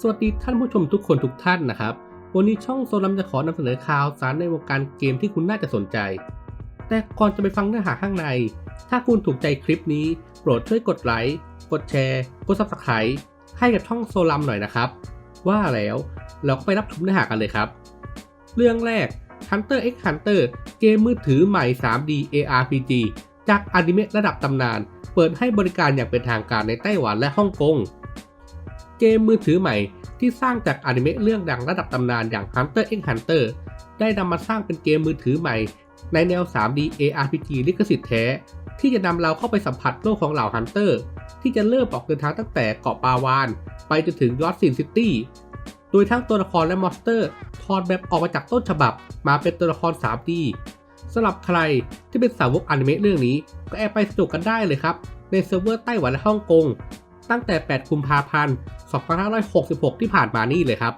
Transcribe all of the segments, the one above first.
สวัสดีท่านผู้ชมทุกคนทุกท่านนะครับ วันนี้ช่องโซลัมจะขอนำเสนอข่าวสารในวงการเกมที่คุณน่าจะสนใจ แต่ก่อนจะไปฟังเนื้อหาข้างใน ถ้าคุณถูกใจคลิปนี้ โปรดช่วยกดไลค์ กดแชร์ กด subscribe ให้กับช่องโซลัมหน่อยนะครับ ว่าแล้วเราก็ไปรับชมเนื้อหากันเลยครับ เรื่องแรก Hunter x Hunter เกมมือถือใหม่ 3D ARPG จากอนิเมะระดับตำนาน เปิดให้บริการอย่างเป็นทางการในไต้หวันและฮ่องกง เกมมือถือใหม่ที่สร้างจากอนิเมะเรื่องดังระดับตำนานอย่าง Hunter x Hunter ได้นำมาสร้างเป็นเกมมือถือใหม่ ในแนว 3D ARPG ลิขสิทธิ์แท้ ที่จะนำเราเข้าไปสัมผัสโลกของเหล่าฮันเตอร์ที่จะเริ่มออกเดินทางตั้งแต่เกาะปาวาน ไปจนถึงยอดซินซิตี้ โดยทั้งตัวละครและมอนสเตอร์ถอดแบบออกมาจากต้นฉบับมาเป็นตัวละคร 3D สำหรับใครที่เป็นสาวกอนิเมะเรื่องนี้ ก็แอบไปสนุกกันได้เลยครับ ในเซิร์ฟเวอร์ไต้หวันและฮ่องกง ตั้งแต่ 8 กุมภาพันธ์ 2566 ที่ผ่านมานี่เลยครับ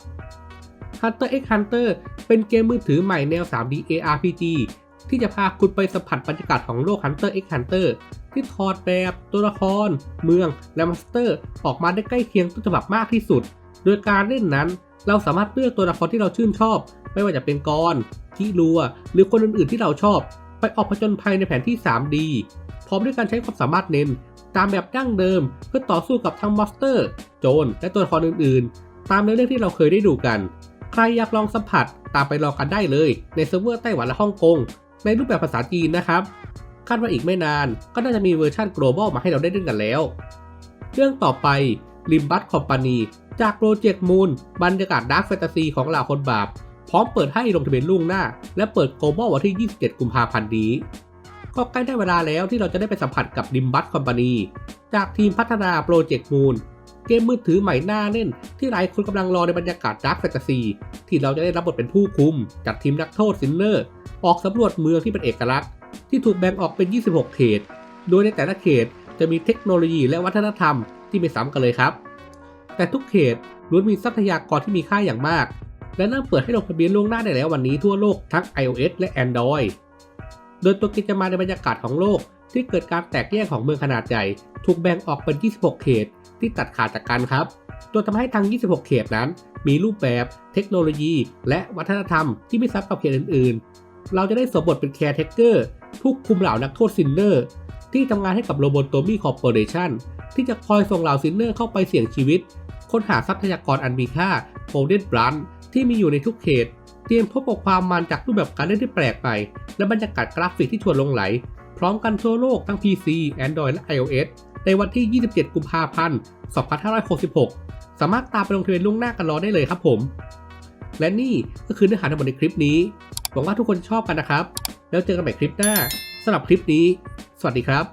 Hunter x Hunter เป็นเกมมือถือใหม่แนว 3D ARPG ที่จะพาคุณไปสัมผัสบรรยากาศของโลก Hunter x Hunter ที่ถอดแบบตัวละคร เมือง และมอนสเตอร์ ออกมาได้ใกล้เคียงต้นฉบับมากที่สุด โดยการเล่นนั้นเราสามารถเลือกตัวละครที่เราชื่นชอบ ไม่ว่าจะเป็นกรคิรัว หรือคนอื่นๆที่เราชอบ ไปออกผจญภัยในแผนที่ 3D พร้อมด้วยการใช้ความสามารถเน้นตามแบบดั้งเดิม เพื่อต่อสู้กับทั้งมอสเตอร์ โจรและตัวละครอื่นๆ ตามในเรื่องที่เราเคยได้ดูกัน ใครอยากลองสัมผัสตามไปลองกันได้เลย ในเซิร์ฟเวอร์ไต้หวันและฮ่องกงในรูปแบบภาษาจีนนะครับคาดว่าอีกไม่นานก็น่าจะมีเวอร์ชัน global มาให้เราได้เล่นกันแล้ว เรื่องต่อไปริมบัตคอมพานีจากโปรเจกต์มูนบรรยากาศดาร์ f แฟนตาซีของเหล่าคนบาป พร้อมเปิดให้ลงทะเบียนล่วงหน้า และเปิด global วันที่ 27 กุมภาพันธ์นี้ ก็ใกล้ได้เวลาแล้วที่เราจะได้ไปสัมผัสกับริมบัตคอมพานีจากทีมพัฒนาโปรเจกต์มูนเกมมือถือใหม่หน้าเล่น ที่หลายคนกำลังรอในบรรยากาศดาร์ f แฟนตาซีที่เราจะได้รับบทเป็นผู้คุมจากทีมนักโทษซินเนอร์ ออกสำรวจเมืองที่เป็นเอกลักษณ์ ที่ถูกแบ่งออกเป็น 26 เขต โดยในแต่ละเขตจะมีเทคโนโลยีและวัฒนธรรมที่ไม่ซ้ำกันเลยครับ แต่ทุกเขตล้วนมีทรัพยากรที่มีค่าอย่างมาก และเริ่มเปิดให้ลงทะเบียนล่วงหน้าได้แล้ววันนี้ทั่วโลกทั้ง iOS และ Android โดยตัวกมจะมาในบรรยากาศของโลก ที่เกิดการแตกแยกของเมืองขนาดใหญ่ ถูกแบ่งออกเป็น 26 เขต ที่ตัดขาดจากกันครับจนทำให้ทั้ง 26 เขตนั้น มีรูปแบบ เทคโนโลยี และวัฒนธรรมที่ไม่ซ้ำกับเขตอื่นๆ เราจะได้สมบทเป็นแคร์เทคเกอร์ผู้คุมเหล่านักโทษซินเนอร์ที่ทำงานให้กับโรบอตมี่คอร์ปอเรชันที่จะคอยส่งเหล่าซินเนอร์เข้าไปเสี่ยงชีวิต ค้นหาทรัพยากรอันมีค่าโ o ลเด้นบรันที่มีอยู่ในทุกเขต เตรียมพบกับความมันจากรูปแบบการเล่นที่แปลกใหม่ และบรรยากาศกราฟิกที่ชวนลงไหล พร้อมกันทั่วโลกทั้ง PC Android และ iOS ในวันที่ 27 กุมภาพันธ์ 2566 สามารถตามไปลงทะเบียนล่วงหน้ากันรอได้เลยครับผม และนี่ก็คือเนื้อหาทั้งหมดในคลิปนี้ หวังว่าทุกคนชอบกันนะครับ แล้วเจอกันใหม่คลิปหน้าสำหรับคลิปนี้ สวัสดีครับ